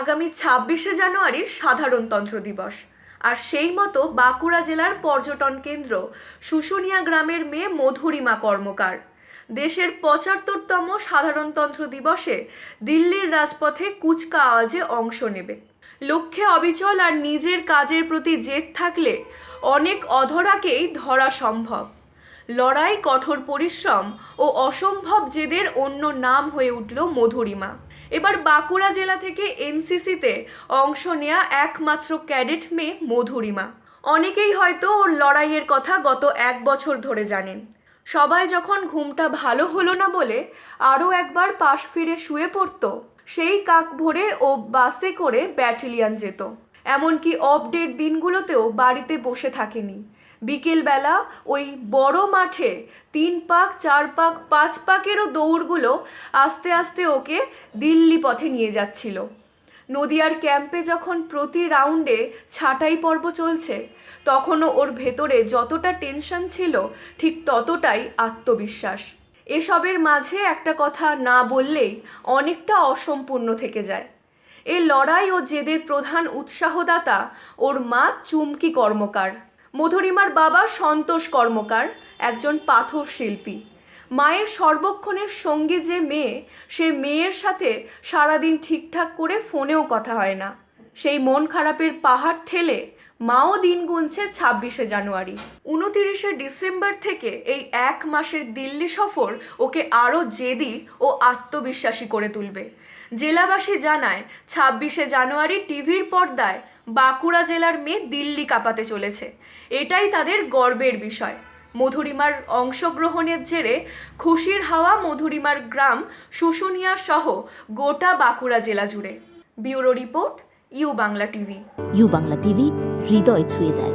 আগামী ছাব্বিশে জানুয়ারি সাধারণতন্ত্র দিবস। আর সেই মতো বাঁকুড়া জেলার পর্যটন কেন্দ্র শুশুনিয়া গ্রামের মেয়ে মধুরিমা কর্মকার। দেশের পঁচাত্তরতম সাধারণতন্ত্র দিবসে দিল্লির রাজপথে কুচকা আওয়াজে অংশ নেবে। লক্ষ্যে অবিচল আর নিজের কাজের প্রতি জেদ থাকলে অনেক অধরাকেই ধরা সম্ভব। লড়াই কঠোর পরিশ্রম ও অসম্ভব জেদের অন্য নাম হয়ে উঠল মধুরিমা। এবার বাঁকুড়া জেলা থেকে এনসিসিতে অংশ নেয়া একমাত্র ক্যাডেট মেয়ে মধুরিমা। অনেকেই হয়তো ওর লড়াইয়ের কথা গত এক বছর ধরে জানেন। সবাই যখন ঘুমটা ভালো হলো না বলে আরও একবার পাশ ফিরে শুয়ে পড়ত, সেই কাক ভরে ও বাসে করে ব্যাটেলিয়ান যেত। এমনকি অফডের দিনগুলোতেও বাড়িতে বসে থাকেনি। বিকেলবেলা ওই বড় মাঠে তিন পাক, চার পাক, পাঁচ পাকেরও দৌড়গুলো আস্তে আস্তে ওকে দিল্লি পথে নিয়ে যাচ্ছিল। নদিয়ার ক্যাম্পে যখন প্রতি রাউন্ডে ছাঁটাই পর্ব চলছে, তখনও ওর ভেতরে যতটা টেনশন ছিল, ঠিক ততটাই আত্মবিশ্বাস। এসবের মাঝে একটা কথা না বললেই অনেকটা অসম্পূর্ণ থেকে যায়। এ লড়াই ও জেদের প্রধান উৎসাহদাতা ওর মা চুমকি কর্মকার। মধুরিমার বাবা সন্তোষ কর্মকার, একজন পাথর শিল্পী। মায়ের সর্বক্ষণের সঙ্গী যে মেয়ে, সে মেয়ের সাথে সারাদিন ঠিকঠাক করে ফোনেও কথা হয় না। সেই মন খারাপের পাহাড় ঠেলে মাও দিন গুনছে ছাব্বিশে জানুয়ারি। উনতিরিশে ডিসেম্বর থেকে এই এক মাসের দিল্লি সফর ওকে আরও জেদি ও আত্মবিশ্বাসী করে তুলবে। জেলাবাসী জানায়, ছাব্বিশে জানুয়ারি টিভির পর্দায় বাঁকুড়া জেলার মেয়ে দিল্লি কাঁপাতে চলেছে। এটাই তাদের গর্বের বিষয়। মধুরিমার অংশগ্রহণের জেরে খুশির হাওয়া মধুরিমার গ্রাম, শুশুনিয়া সহ গোটা বাঁকুড়া জেলা জুড়ে। Bureau report, U Bangla TV. U Bangla TV, হৃদয় ছুঁয়ে যায়।